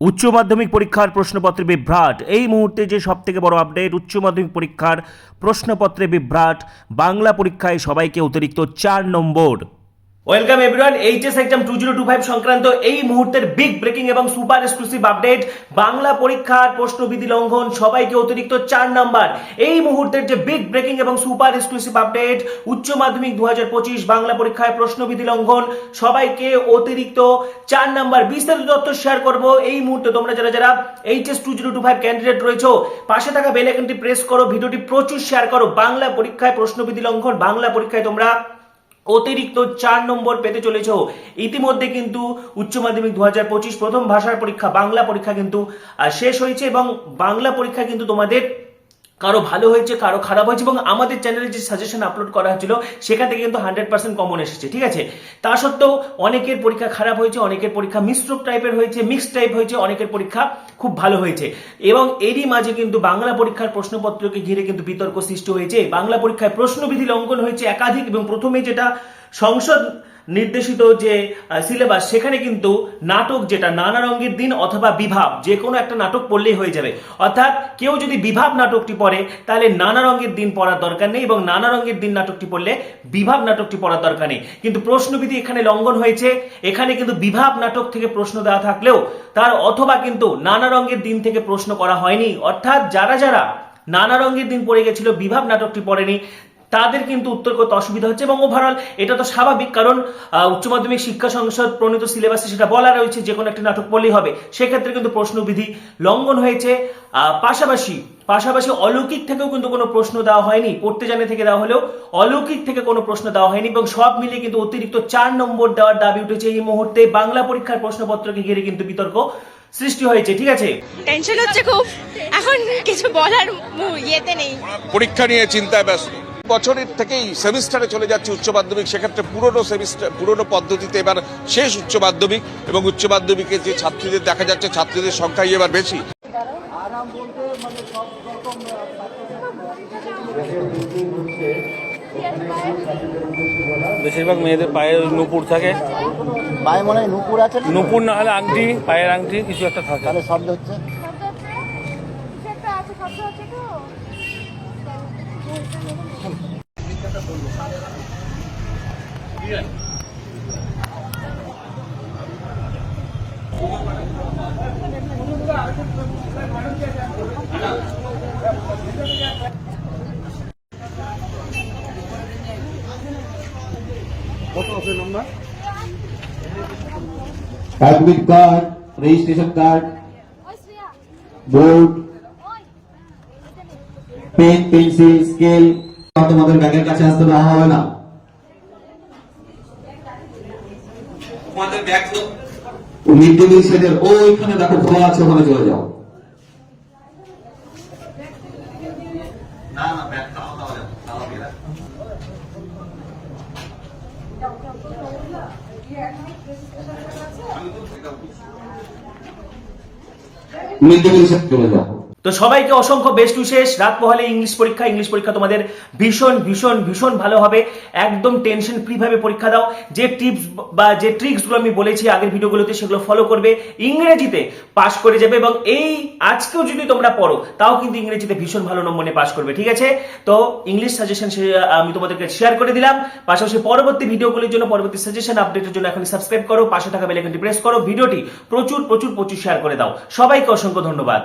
উচ্চ মাধ্যমিক পরীক্ষার প্রশ্নপত্রে বিভ্রাট। এই মুহূর্তে যে সব থেকে বড় আপডেট উচ্চ মাধ্যমিক পরীক্ষার প্রশ্নপত্রে বিভ্রাট। বাংলা পরীক্ষায় সবাইকে অতিরিক্ত চার নম্বর। Welcome everyone HS exam two zero two five সংক্রান্ত এই মুহূর্তের বিগ ব্রেকিং এবং সুপার এক্সক্লুসিভ আপডেট বাংলা পরীক্ষার প্রশ্নবিধি লঙ্ঘন, সবাইকে অতিরিক্ত চার নাম্বার। এই মুহূর্তের যে বিগ ব্রেকিং এবং সুপার এক্সক্লুসিভ আপডেট উচ্চ মাধ্যমিক দু হাজার পঁচিশ বাংলা পরীক্ষায় প্রশ্নবিধি লঙ্ঘন, সবাইকে অতিরিক্ত চার নাম্বার। বিস্তারিত তথ্য শেয়ার করব এই মুহূর্তে। তোমরা যারা যারা HS two zero two five candidate রয়েছে, পাশে থাকা বেল আইকনটি প্রেস করো। ভিডিওটি প্রচুর শেয়ার করো। বাংলা পরীক্ষায় প্রশ্নবিধি লঙ্ঘন, বাংলা পরীক্ষায় তোমরা অতিরিক্ত চার নম্বর পেতে চলেছ। ইতিমধ্যে কিন্তু উচ্চ মাধ্যমিক দু হাজার পঁচিশ প্রথম ভাষার পরীক্ষা, বাংলা পরীক্ষা কিন্তু শেষ হয়েছে এবং বাংলা পরীক্ষা কিন্তু তোমাদের কারও ভালো হয়েছে, কারও খারাপ হয়েছে এবং আমাদের চ্যানেলে যে সাজেশন আপলোড করা হয়েছিল, সেখান থেকে কিন্তু হান্ড্রেড পার্সেন্ট কমন এসেছে, ঠিক আছে? তা সত্ত্বেও অনেকের পরীক্ষা খারাপ হয়েছে, অনেকের পরীক্ষা মিশ্র টাইপের হয়েছে মিক্সড টাইপ হয়েছে, অনেকের পরীক্ষা খুব ভালো হয়েছে। এবং এরই মাঝে কিন্তু বাংলা পরীক্ষার প্রশ্নপত্রকে ঘিরে কিন্তু বিতর্ক সৃষ্টি হয়েছে। বাংলা পরীক্ষায় প্রশ্নবিধি লঙ্ঘন হয়েছে একাধিক এবং প্রথমে যেটা সংসদ নির্দেশিত যে সিলেবাস সেখানে কিন্তু নাটক যেটা, নানা রঙের দিন অথবা বিভাব, যে কোনো একটা নাটক পড়লেই হয়ে যাবে। অর্থাৎ কেউ যদি বিভাব নাটকটি পড়ে, তাহলে নানা রঙের দিন পড়ার দরকার নেই এবং নানা রঙের দিন নাটকটি পড়লে বিভাব নাটকটি পড়ার দরকার নেই। কিন্তু প্রশ্নবিধি এখানে লঙ্ঘন হয়েছে। এখানে কিন্তু বিভাব নাটক থেকে প্রশ্ন দেওয়া থাকলেও, তার অথবা কিন্তু নানা রঙের দিন থেকে প্রশ্ন করা হয়নি। অর্থাৎ যারা যারা নানা রঙের দিন পড়ে গেছিল, বিভাব নাটকটি পড়েনি তাদের কিন্তু উত্তর করতে অসুবিধা হচ্ছে এবং ওভারঅল এটা তো স্বাভাবিক কারণ উচ্চ মাধ্যমিক শিক্ষা সংসদ প্রণীত সিলেবাসে সেটা বলা রয়েছে যে কোনো একটা নাটক পড়লেই হবে। সেক্ষেত্রে কিন্তু প্রশ্নবিধি লঙ্ঘন হয়েছে। পাশাপাশি পাশাপাশি অলৌকিক থেকেও কিন্তু কোনো প্রশ্ন দেওয়া হয়নি। পড়তে জানে থেকে দেওয়া হলেও অলৌকিক থেকে কোনো প্রশ্ন দেওয়া হয়নি এবং সব মিলিয়ে কিন্তু অতিরিক্ত চার নম্বর দেওয়ার দাবি উঠেছে এই মুহূর্তে। বাংলা পরীক্ষার প্রশ্নপত্রকে ঘিরে কিন্তু বিতর্ক সৃষ্টি হয়েছে ঠিক আছে? টেনশন হচ্ছে খুব। এখন কিছু বলার ইয়েতে নেই। পরীক্ষা নিয়ে চিন্তায় ব্যস্ত। বছরের থেকেই সেমিস্টারে চলে যাচ্ছে উচ্চ মাধ্যমিক। সেক্ষেত্রে পুরনো সেমিস্টার পুরনো পদ্ধতিতে এবার শেষ উচ্চ মাধ্যমিক এবং উচ্চ মাধ্যমিকের যে ছাত্রীদের দেখা যাচ্ছে ছাত্রীদের সংখ্যাই এবার বেশি। বেশিরভাগ মেয়েদের পায়ে নুপুর থাকে। পায়ে মনে হয় নুপুর আছে না? নুপুর না হলে আংটি পায়ের আংটি কিছু একটা থাকে। তাহলে শব্দ হচ্ছে। কিছু একটা আছে শব্দ আছে পেন পেন্সিল স্কেল তোমাদের ব্যাগের কাছে আসতে দেওয়া হবে না। ডে মিল সেটের ওইখানে দেখো খোলা আছে, ওখানে চলে যাও। মিড চলে যাও। তো সবাইকে অসংখ্য বেস্ট উইশেষ রাত পহলে ইংলিশ পরীক্ষা ইংলিশ পরীক্ষা তোমাদের ভীষণ ভীষণ ভীষণ ভালো হবে। একদম টেনশন ফ্রি ভাবে পরীক্ষা দাও। যে টিপস বা যে ট্রিক্সগুলো আমি বলেছি আগের ভিডিওগুলোতে সেগুলো ফলো করবে। ইংরেজিতে পাশ করে যাবে এবং এই আজকেও যদি তোমরা পড়ো, তাও কিন্তু ইংরেজিতে ভীষণ ভালো নম্বর নিয়ে পাশ করবে, ঠিক আছে? তো ইংলিশ সাজেশন আমি তোমাদেরকে শেয়ার করে দিলাম। পাশাপাশি পরবর্তী ভিডিওগুলির জন্য, পরবর্তী সাজেশন আপডেটের জন্য এখন সাবস্ক্রাইব করো, পাশে থাকা বেল আইকনটি প্রেস করো। ভিডিওটি প্রচুর প্রচুর প্রচুর শেয়ার করে দাও। সবাইকে অসংখ্য ধন্যবাদ।